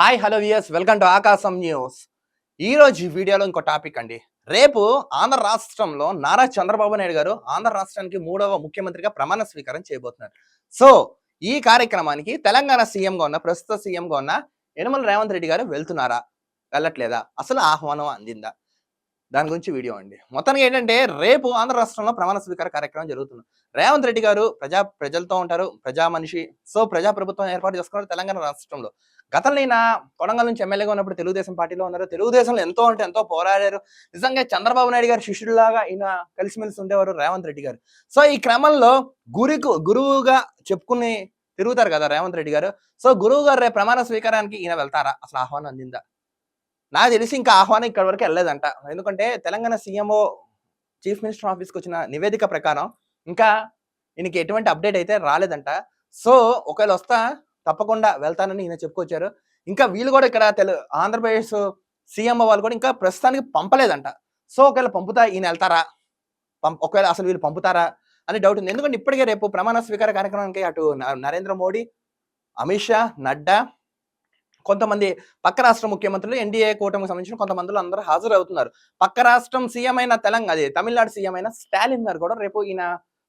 Hi hello viewers welcome to Akasham news ఈ రోజు వీడియోలో ఇంకో టాపిక్ అండి. రేపు ఆంధ్ర రాష్ట్రంలో నారా చంద్రబాబు నాయుడు గారు ఆంధ్ర రాష్ట్రానికి మూడవ ముఖ్యమంత్రిగా ప్రమాణ స్వీకారం చేయబోతున్నారు. సో ఈ కార్యక్రమానికి తెలంగాణ సీఎంగా ఉన్న ప్రస్తుత సీఎంగా ఉన్న యనమల రేవంత్ రెడ్డి గారు వెళ్తున్నారా? వెళ్ళట్లేదా? అసలు ఆహ్వానం అందిందా? దాని గురించి వీడియో అండి. మొత్తానికి ఏంటంటే రేపు ఆంధ్ర రాష్ట్రంలో ప్రమాణ స్వీకార కార్యక్రమం జరుగుతుంది. రేవంత్ రెడ్డి గారు ప్రజా ప్రజలతో ఉంటారు. ప్రజా మనిషి. సో ప్రజా ప్రభుత్వం ఏర్పాటు చేసుకున్నారు తెలంగాణ రాష్ట్రంలో. గతంలో ఈయన కొడంగల్ నుంచి ఎమ్మెల్యేగా ఉన్నప్పుడు తెలుగుదేశం పార్టీలో ఉన్నారు. తెలుగుదేశంలో ఎంతో అంటే ఎంతో పోరాడారు. నిజంగా చంద్రబాబు నాయుడు గారు శిష్యుడిలాగా ఈయన కలిసిమెలిసి ఉండేవారు రేవంత్ రెడ్డి గారు. సో ఈ క్రమంలో గురికు గురువుగా చెప్పుకుని తిరుగుతారు కదా రేవంత్ రెడ్డి గారు. సో గురువు గారు రేపు ప్రమాణ స్వీకారానికి ఈయన వెళ్తారా? అసలు ఆహ్వానం అందిందా? నాకు తెలిసి ఇంకా ఆహ్వానం ఇక్కడ వరకు వెళ్ళలేదంట. ఎందుకంటే తెలంగాణ సీఎంఓ చీఫ్ మినిస్టర్ ఆఫీస్కి వచ్చిన నివేదిక ప్రకారం ఇంకా ఈయనకి ఎటువంటి అప్డేట్ అయితే రాలేదంట. సో ఒకవేళ వస్తా తప్పకుండా వెళ్తానని ఈయన చెప్పుకొచ్చారు. ఇంకా వీళ్ళు కూడా ఇక్కడ తెలు ఆంధ్రప్రదేశ్ సీఎంఓ వాళ్ళు కూడా ఇంకా ప్రస్తుతానికి పంపలేదంట. సో ఒకవేళ పంపుతా ఈయన వెళ్తారా? పంప ఒకవేళ అసలు వీళ్ళు పంపుతారా అని డౌట్ ఉంది. ఎందుకంటే ఇప్పటికే రేపు ప్రమాణ స్వీకార కార్యక్రమానికి అటు నరేంద్ర మోడీ అమిత్ షా నడ్డా కొంతమంది పక్క రాష్ట్ర ముఖ్యమంత్రులు ఎన్డీఏ కూటమికి సంబంధించిన కొంతమంది అందరూ హాజరవుతున్నారు. పక్క రాష్ట్రం సీఎం అయిన తెలంగాణ అదే తమిళనాడు సీఎం అయిన స్టాలిన్ గారు కూడా రేపు ఈయన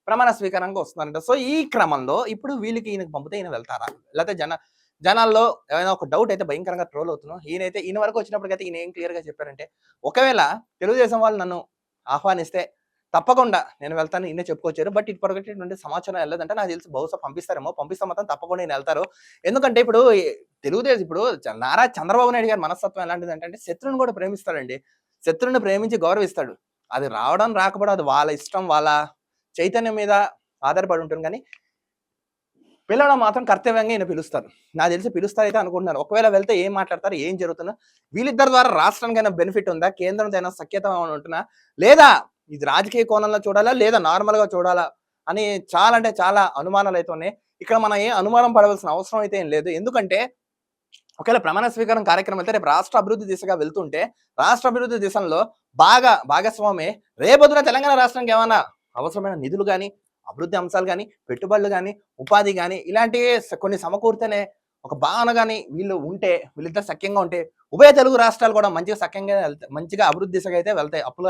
ప్రమాణ స్వీకారంగా వస్తున్నారంట. సో ఈ క్రమంలో ఇప్పుడు వీళ్ళకి ఈయనకు పంపితే ఈయన వెళ్తారా? లేకపోతే జన జనాల్లో ఏమైనా ఒక డౌట్ అయితే భయంకరంగా ట్రోల్ అవుతున్నాం. ఈయనైతే ఈయన వరకు వచ్చినప్పటికైతే ఈయన ఏం క్లియర్గా చెప్పారంటే ఒకవేళ తెలుగుదేశం వాళ్ళు నన్ను ఆహ్వానిస్తే తప్పకుండా నేను వెళ్తాను ఈయన చెప్పుకొచ్చారు. బట్ ఇప్పటికటువంటి సమాచారం వెళ్ళదంటే నాకు తెలిసి బహుశా పంపిస్తారేమో. పంపిస్తే మాత్రం తప్పకుండా నేను వెళ్తారు. ఎందుకంటే ఇప్పుడు తెలుగుదేశం ఇప్పుడు నారా చంద్రబాబు నాయుడు గారి మనస్తత్వం ఎలాంటిది అంటే శత్రువుని కూడా ప్రేమిస్తాడండి. శత్రువుని ప్రేమించి గౌరవిస్తాడు. అది రావడం రాకపోవడం అది వాళ్ళ ఇష్టం వాళ్ళ చైతన్యం మీద ఆధారపడి ఉంటుంది కానీ పిల్లడం మాత్రం కర్తవ్యంగా ఈయన పిలుస్తారు. నాకు తెలిసి పిలుస్తారైతే అనుకుంటున్నారు. ఒకవేళ వెళ్తే ఏం మాట్లాడతారు ఏం జరుగుతుందో వీళ్ళిద్దరి ద్వారా రాష్ట్రానికైనా బెనిఫిట్ ఉందా? కేంద్రంతో అయినా సఖ్యత ఉంటున్నా ఉంటుందా? లేదా ఇది రాజకీయ కోణంలో చూడాలా? లేదా నార్మల్గా చూడాలా? అని చాలా అంటే చాలా అనుమానాలు అయితే ఉన్నాయి. ఇక్కడ మనం ఏ అనుమానం పడవలసిన అవసరం అయితే ఏం లేదు. ఎందుకంటే ఒకవేళ ప్రమాణ స్వీకారం కార్యక్రమం అయితే రేపు రాష్ట్ర అభివృద్ధి దిశగా వెళ్తుంటే రాష్ట్ర అభివృద్ధి దిశలో బాగా భాగస్వామి రేపొద్దున తెలంగాణ రాష్ట్రానికి ఏమైనా అవసరమైన నిధులు కానీ అభివృద్ధి అంశాలు కానీ పెట్టుబడులు కానీ ఉపాధి కానీ ఇలాంటివి కొన్ని సమకూరితేనే ఒక భావన కానీ వీళ్ళు ఉంటే వీళ్ళిద్దరు సఖ్యంగా ఉంటే ఉభయ తెలుగు రాష్ట్రాలు కూడా మంచిగా సఖ్యంగా వెళ్తాయి మంచిగా అభివృద్ధి దిశగా అయితే వెళ్తాయి. అప్పుల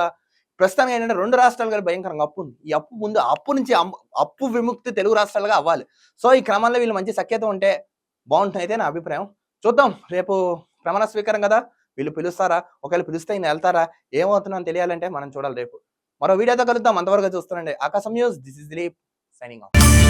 ప్రస్తుతానికి ఏంటంటే రెండు రాష్ట్రాలు గారి భయంకరంగా అప్పు ఉంది. ఈ అప్పు ముందు అప్పు నుంచి అప్పు విముక్తి తెలుగు రాష్ట్రాలుగా అవ్వాలి. సో ఈ క్రమంలో వీళ్ళు మంచి సఖ్యత ఉంటే బాగుంటుంది అయితే నా అభిప్రాయం. చూద్దాం. రేపు ప్రమాణ స్వీకారం కదా? వీళ్ళు పిలుస్తారా? ఒకవేళ పిలిస్తే ఈయన వెళ్తారా? ఏమవుతుందని తెలియాలంటే మనం చూడాలి రేపు. మరో వీడియోతో కలుద్దాం. అంతవరకు చూస్తున్నాండి. Akasham news. This is Dilip signing off